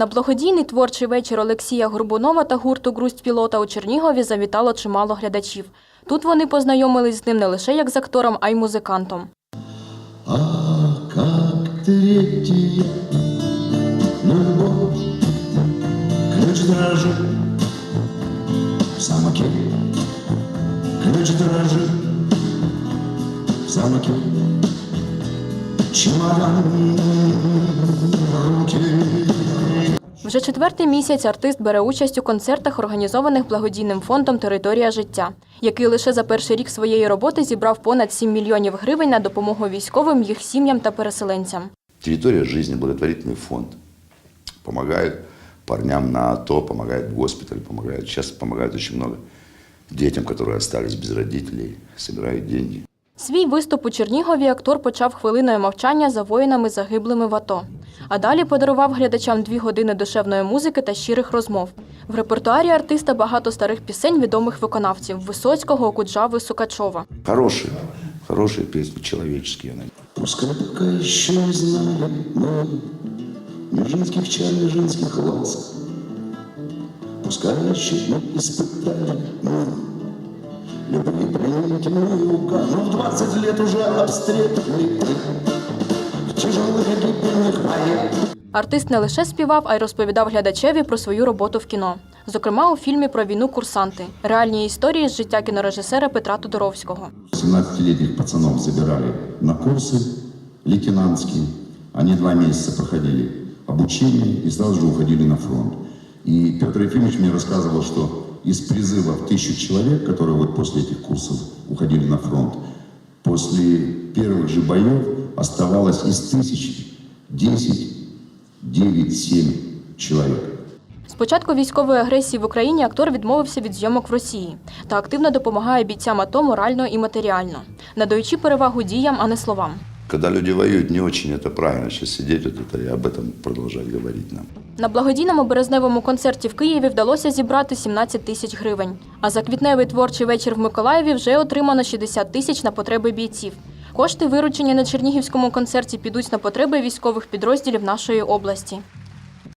На благодійний творчий вечір Олексія Горбунова та гурту Грусть пілота у Чернігові завітало чимало глядачів. Тут вони познайомились з ним не лише як з актором, а й музикантом. А как третий любовь Ключ дрожит в Ключ дрожит в замке Вже четвертий місяць артист бере участь у концертах, організованих благодійним фондом Територія життя, який лише за перший рік своєї роботи зібрав понад 7 мільйонів гривень на допомогу військовим, їх сім'ям та переселенцям. Территория жизни, благотворительный фонд. Помогает парням на АТО, в госпитале, помогает. Сейчас помогает очень много детям, которые остались без родителей, собирают деньги. Свій виступ у Чернігові актор почав хвилиною мовчання за воїнами, загиблими в АТО. А далі подарував глядачам дві години душевної музики та щирих розмов. В репертуарі артиста багато старих пісень відомих виконавців Висоцького, Окуджави, Сукачова. Хорошие, хорошие песни, человеческие. они. Пускай пока еще не знали мы Ни женских чар, ни женских ласк Пускай еще не испытали мы Любви пленительную угар Но в двадцать лет уже обстреляны Артист не лише співав, а й розповідав глядачеві про свою роботу в кіно. Зокрема, у фільмі про війну Курсанти реальні історії з життя кінорежисера Петра Тодоровського. 17-летних пацанов забирали на курсы лейтенантские. Они два месяца проходили обучение и сразу же уходили на фронт. И Петр Ефимович мне рассказывал, что из призыва в тысячу человек, которые вот после этих курсов уходили на фронт, после первых же боев оставалось из тысячи 10, 9, 7 человек. З початку військової агресії в Україні актор відмовився від зйомок в Росії та активно допомагає бійцям АТО морально і матеріально, надаючи перевагу діям, а не словам. Когда люди воюют, не очень это правильно сейчас сидеть вот это и об этом продолжать говорить нам. На благодійному березневому концерті в Києві вдалося зібрати 17 тисяч гривень. А за квітневий творчий вечір в Миколаєві вже отримано 60 тисяч на потреби бійців. Кошти, виручені на Чернігівському концерті, підуть на потреби військових підрозділів нашої області.